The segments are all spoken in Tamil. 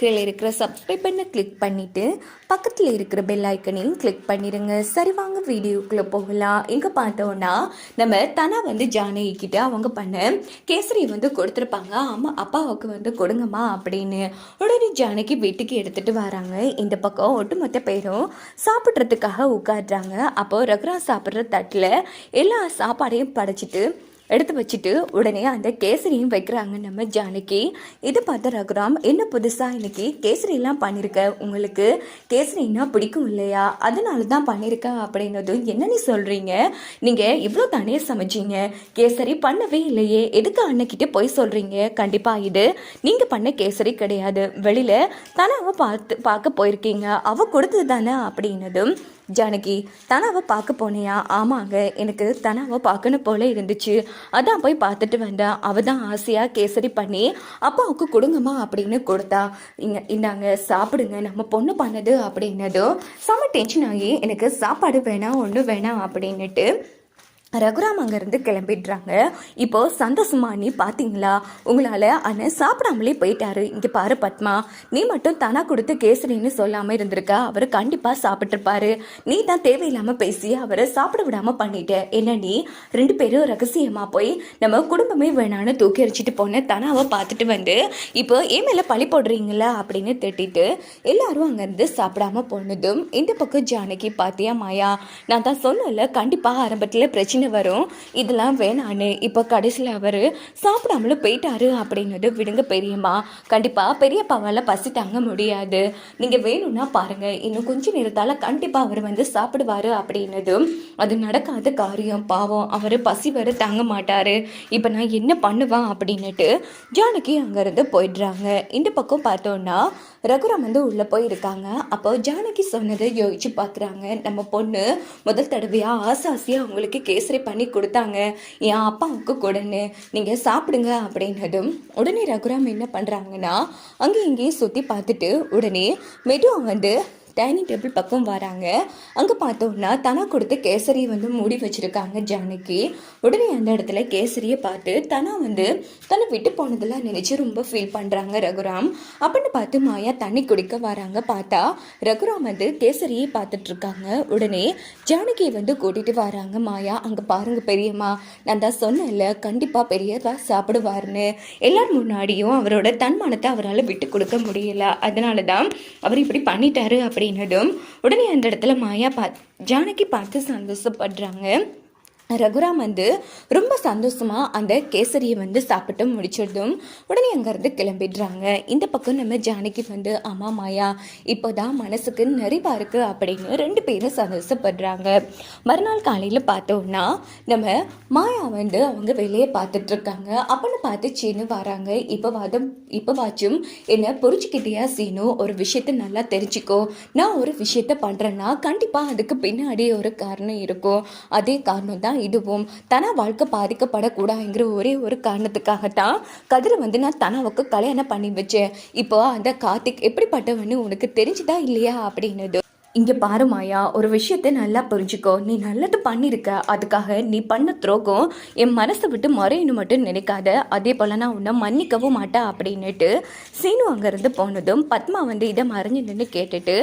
கீழே இருக்கிற சப்ஸ்கிரைப் பண்ண கிளிக் பண்ணிவிட்டு பக்கத்தில் இருக்கிற பெல் ஐக்கனையும் கிளிக் பண்ணிடுங்க சரி வாங்க வீடியோக்குள்ளே போகலாம். எங்கே பார்த்தோன்னா நம்ம தனா வந்து ஜானகிக்கிட்ட அவங்க பண்ண கேசரி வந்து கொடுத்துருப்பாங்க. அம்மா அப்பாவுக்கு வந்து கொடுங்கம்மா அப்படின்னு. உடனே ஜானகி வீட்டுக்கு எடுத்துகிட்டு வராங்க. இந்த பக்கம் ஒட்டுமொத்த பேரும் சாப்பிட்றதுக்காக உட்காடுறாங்க அப்போது ரகுரா சாப்பிட்ற தட்டில் எல்லா சாப்பாடையும் படைச்சிட்டு எடுத்து வச்சுட்டு உடனே அந்த கேசரியும் வைக்கிறாங்க நம்ம ஜானகி. இது பார்த்த ரகுராம் என்ன புதுசாக இன்னைக்கு கேசரியெல்லாம் பண்ணியிருக்க உங்களுக்கு கேசரின்னா பிடிக்கும் இல்லையா? அதனால தான் பண்ணியிருக்கேன் அப்படின்னதும் என்ன நீ சொல்கிறீங்க நீங்கள் இவ்வளோ தானே சமைச்சீங்க. கேசரி பண்ணவே இல்லையே. எதுக்கு அண்ணக்கிட்ட போய் சொல்கிறீங்க கண்டிப்பாக இது நீங்கள் பண்ண கேசரி கிடையாது. வெளியில் தனாவை பார்த்து பார்க்க போயிருக்கீங்க. அவள் கொடுத்தது தானே அப்படின்னதும் ஜானகி தனாவை பார்க்க போனியா? ஆமாங்க. எனக்கு தனாவை பார்க்கணும் போல இருந்துச்சு. அதான் போய் பார்த்துட்டு வந்தேன் அவள் தான் ஆசையாக கேசரி பண்ணி அப்பாவுக்கு கொடுங்கம்மா அப்படின்னு கொடுத்தா. இங்க இந்தாங்க சாப்பிடுங்க நம்ம பொண்ணு பண்ணது அப்படின்னதும் செம டென்ஷன் ஆகி எனக்கு சாப்பாடு வேணாம் ஒன்றும் வேணாம் அப்படின்னுட்டு ரகுராம் அங்கேருந்து கிளம்பிடுறாங்க. இப்போ சந்தோஷமா நீ பார்த்தீங்களா உங்களால் அண்ணன் சாப்பிடாமலே போயிட்டாரு. இங்கே பாரு பத்மா நீ மட்டும் தானா கொடுத்து கேசரின்னு சொல்லாமல் இருந்திருக்க? அவர் கண்டிப்பாக சாப்பிட்ருப்பாரு நீ தான் தேவையில்லாமல் பேசி அவரை சாப்பிட விடாமல் பண்ணிட்ட. என்ன நீ? ரெண்டு பேரும் ரகசியமாக போய் நம்ம குடும்பமே வேணான்னு தூக்கி அடிச்சிட்டு போன தனாவை பார்த்துட்டு வந்து இப்போ ஏன் மேலே பழி போடுறீங்களா? அப்படின்னு திட்டிட்டு எல்லாரும் அங்கேருந்து சாப்பிடாம போனதும் இந்த பக்கம் ஜானகி பார்த்தியா மாயா? நான் தான் சொன்னல கண்டிப்பாக ஆரம்பத்தில் பிரச்சனை வரும். இதெல்லாம் வேணான்னு இப்போ கடைசியில் அவர் சாப்பிடாமலும் போயிட்டாரு அப்படின்னது விடுங்க பெரியம்மா. கண்டிப்பாக பெரியப்பாவால் பசி தாங்க முடியாது. நீங்கள் வேணும்னா பாருங்கள் இன்னும் கொஞ்ச நேரத்தால் கண்டிப்பாக அவர் வந்து சாப்பிடுவாரு அப்படின்னதும் அது நடக்காத காரியம். பாவம் அவர் பசி வர தாங்க மாட்டார். இப்போ நான் என்ன பண்ணுவேன் அப்படின்னுட்டு ஜானகி அங்கேருந்து போயிடுறாங்க. இந்த பக்கம் பார்த்தோன்னா ரகுராம் வந்து உள்ளே போயிருக்காங்க. அப்போ ஜானகி சொன்னதை யோசிச்சு பார்க்குறாங்க நம்ம பொண்ணு முதல் தடவையாக ஆசாசியாக அவங்களுக்கு கேசரி பண்ணி கொடுத்தாங்க. என் அப்பாவுக்கு கொடுன்னு. நீங்கள் சாப்பிடுங்க அப்படின்னதும் உடனே ரகுராம் என்ன பண்ணுறாங்கன்னா அங்கேயும் இங்கேயும் சுற்றி பார்த்துட்டு உடனே மெதுவாக வந்து டைனிங் டேபிள் பக்கம் வராங்க. அங்கே பார்த்தோம்னா தனா கொடுத்து கேசரி வந்து மூடி வச்சுருக்காங்க ஜானகி. உடனே அந்த இடத்துல கேசரியை பார்த்து தனா வந்து தன்னை விட்டு போனதெல்லாம் நினச்சி ரொம்ப ஃபீல் பண்ணுறாங்க ரகுராம். அப்படின்னு பார்த்து மாயா தண்ணி குடிக்க வராங்க. பார்த்தா ரகுராம் வந்து கேசரியை பார்த்துட்ருக்காங்க உடனே ஜானகியை வந்து கூட்டிகிட்டு வராங்க மாயா. அங்கே பாருங்கள் பெரியம்மா நான் தான் சொன்னேன்ல கண்டிப்பாக பெரியதா சாப்பிடுவாருன்னு. எல்லார் முன்னாடியும் அவரோட தன்மானத்தை அவரால் விட்டு கொடுக்க முடியல. அதனால தான் அவர் இப்படி பண்ணிட்டாரு அப்படின்னதும் உடனே அந்த இடத்துல மாயா பா ஜானகி பார்த்து சந்தோஷப்படுறாங்க. ரகுராம் வந்து ரொம்ப சந்தோஷமாக அந்த கேசரியை வந்து சாப்பிட்டு முடிச்சிடுதும் உடனே அங்கேருந்து கிளம்பிடுறாங்க. இந்த பக்கம் நம்ம ஜானகி வந்து ஆமாம் மாயா இப்போ தான் மனசுக்கு நிறைவாக இருக்குது அப்படின்னு ரெண்டு பேரும் சந்தோஷப்படுறாங்க. மறுநாள் காலையில் பார்த்தோம்னா நம்ம மாயா வந்து அவங்க வெளியே பார்த்துட்ருக்காங்க. அப்படின்னு பார்த்து சீனு வராங்க. இப்போ வாதம் இப்போ வாச்சும் என்னை புரிஞ்சுக்கிட்டியா சீனு? ஒரு விஷயத்த நல்லா தெரிஞ்சுக்கோ. நான் ஒரு விஷயத்த பண்ணுறேன்னா கண்டிப்பாக அதுக்கு பின்னாடி ஒரு காரணம் இருக்கும். அதே காரணம் தான் இதுவும் தனா வாழ்க்கை பாதிக்கப்படக்கூடாதுங்கிற ஒரே ஒரு காரணத்துக்காகத்தான் கதிரை வந்து நான் தனாவுக்கு கல்யாணம் பண்ணி வச்சேன். இப்போ அந்த கார்த்திக் எப்படிப்பட்டவன்னு உனக்கு தெரிஞ்சுதா இல்லையா அப்படின்னது இங்கே பாரு மாயா ஒரு விஷயத்தை நல்லா புரிஞ்சுக்கோ. நீ நல்லது பண்ணியிருக்க அதுக்காக நீ பண்ண துரோகம் என் மனசை விட்டு மறையணும் மட்டும் நினைக்காத. அதே போல் நான் உன்னை மன்னிக்கவும் மாட்டேன் அப்படின்னுட்டு சீனு அங்கேருந்து போனதும் பத்மா வந்து இதை மறைஞ்சு நின்று கேட்டுட்டு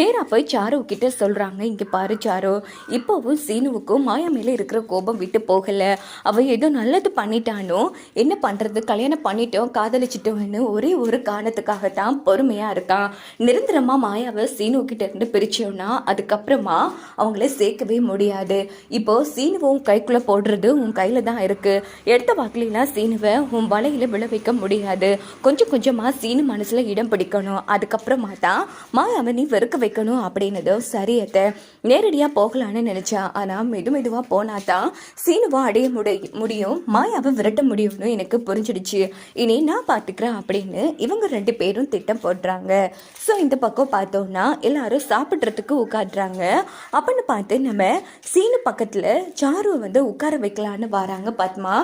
நேராக போய் சாரு கிட்ட சொல்கிறாங்க இங்கே பாரு சாரு இப்போவும் சீனுவுக்கும் மாயா மேலே இருக்கிற கோபம் விட்டு போகலை. அவள் ஏதோ நல்லது பண்ணிட்டானோ? என்ன பண்ணுறது கல்யாணம் பண்ணிட்டோம் காதலிச்சிட்டோன்னு ஒரே ஒரு காரணத்துக்காகத்தான் பொறுமையாக இருக்கான். நிரந்தரமாக மாயாவை சீனு கிட்ட இருந்து பிரிச்சோன்னா அதுக்கப்புறமா அவங்கள சேர்க்கவே முடியாது. இப்போ சீனுவும் கைக்குள்ளே போடுறது உன் கையில் தான் இருக்கு. எடுத்த வாக்கிலாம் சீனுவை உன் வலையில் விழ வைக்க முடியாது. கொஞ்சம் கொஞ்சமாக சீனு மனசில் இடம் பிடிக்கணும். அதுக்கப்புறமா தான் மாயாவை நீ வெறுக்க வைக்கணும் அப்படின்னதும் சரியத்தை. நேரடியாக போகலான்னு நினச்சா. ஆனால் மெது மெதுவாக போனா தான் சீனுவா அடைய முடி முடியும். மாயாவை விரட்ட முடியும்னு எனக்கு புரிஞ்சிடுச்சு. இனி நான் பார்த்துக்கிறேன் அப்படின்னு இவங்க ரெண்டு பேரும் திட்டம் போடுறாங்க. ஸோ இந்த பக்கம் பார்த்தோம்னா எல்லாரும் சாப்பிட்டு சாப்பிட்றதுக்கு உட்காடுறாங்க அப்படின்னு பார்த்து நம்ம சீனு பக்கத்தில் சாருவை வந்து உட்கார வைக்கலான்னு வராங்க பத்மா.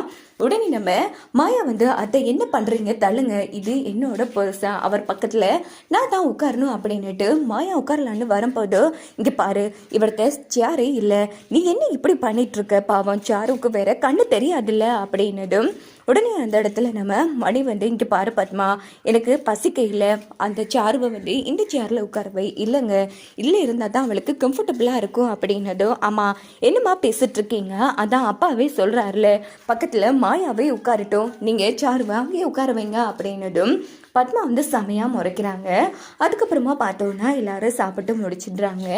உடனே நம்ம மாயா வந்து அதை என்ன பண்ணுறீங்க தள்ளுங்க. இது என்னோட பர்சன் அவர் பக்கத்தில் நான் தான் உட்காரணும் அப்படின்னுட்டு மாயா உட்காரலான்னு வரும்போது இங்கே பாரு இவர்கிட்ட சேரே இல்லை. நீ என்ன இப்படி பண்ணிட்டு இருக்க? பாவம் சாருவுக்கு வேற கண்ணு தெரியாதுல்ல? அப்படின்னதும் உடனே அந்த இடத்துல நம்ம மணி வந்து இங்கே பாரு பத்மா எனக்கு பசிக்கையில் அந்த சார்வை வந்து இந்த சேரில் உட்காரவை இல்லைங்க இல்லை இருந்தால் தான் அவளுக்கு கம்ஃபர்டபுளாக இருக்கும் அப்படின்னதும் ஆமாம் என்னம்மா பேசிகிட்ருக்கீங்க அதான் அப்பாவே சொல்கிறாருல பக்கத்தில் மாயாவே உட்காரட்டும். நீங்கள் சாருவை அங்கேயே உட்கார வைங்க அப்படின்னதும் பத்மா வந்து செமையாக முறைக்கிறாங்க. அதுக்கப்புறமா பார்த்தோன்னா எல்லாரும் சாப்பிட்டு முடிச்சிடுறாங்க.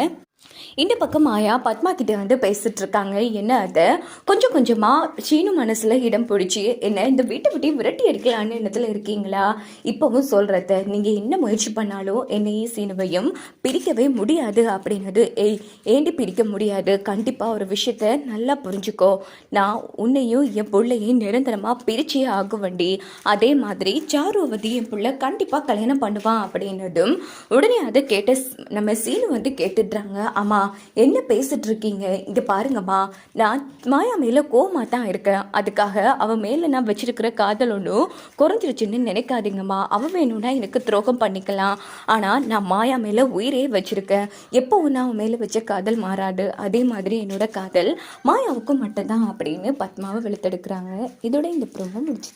இந்த பக்கம் மாயா பத்மா கிட்ட வந்து பேசிட்டு இருக்காங்க என்ன அதை? கொஞ்சம் கொஞ்சமா சீனு மனசுல இடம் பிடிச்சி என்ன இந்த வீட்டை விட்டு விரட்டி அடிக்கலான்னு எண்ணத்துல இருக்கீங்களா? இப்பவும் சொல்றத நீங்க என்ன முயற்சி பண்ணாலும் என்னையும் சீனுவையும் பிரிக்கவே முடியாது அப்படின்னது. ஏய் ஏண்டி பிரிக்க முடியாது? கண்டிப்பா ஒரு விஷயத்த நல்லா புரிஞ்சுக்கோ. நான் உன்னையும் என் பிள்ளையும் நிரந்தரமா பிரிச்சே ஆக வண்டி அதே மாதிரி சாருவதி என் பிள்ளை கண்டிப்பா கல்யாணம் பண்ணுவான் அப்படின்னதும் உடனே அதை கேட்ட நம்ம சீனு வந்து கேட்டுடுறாங்க. அம்மா என்ன பேசிட்டு இருக்கீங்க இங்க பாருங்கம்மா நான் மாயா மேல கோமா தான் இருக்கேன். அதுக்காக அவ மேல நான் வச்சிருக்கிற காதல் ஒன்றும் குறைஞ்சிருச்சுன்னு நினைக்காதீங்கம்மா. அவ வேணும்னா எனக்கு துரோகம் பண்ணிக்கலாம். ஆனா நான் மாயா மேல உயிரே வச்சிருக்கேன். எப்பவும் நான் அவன் மேல வச்ச காதல் மாறாது. அதே மாதிரி என்னோட காதல் மாயாவுக்கும் மட்டும்தான் அப்படின்னு பத்மாவை வெளுத்தெடுக்கிறாங்க. இதோட இந்த ப்ரோமோ முடிச்சு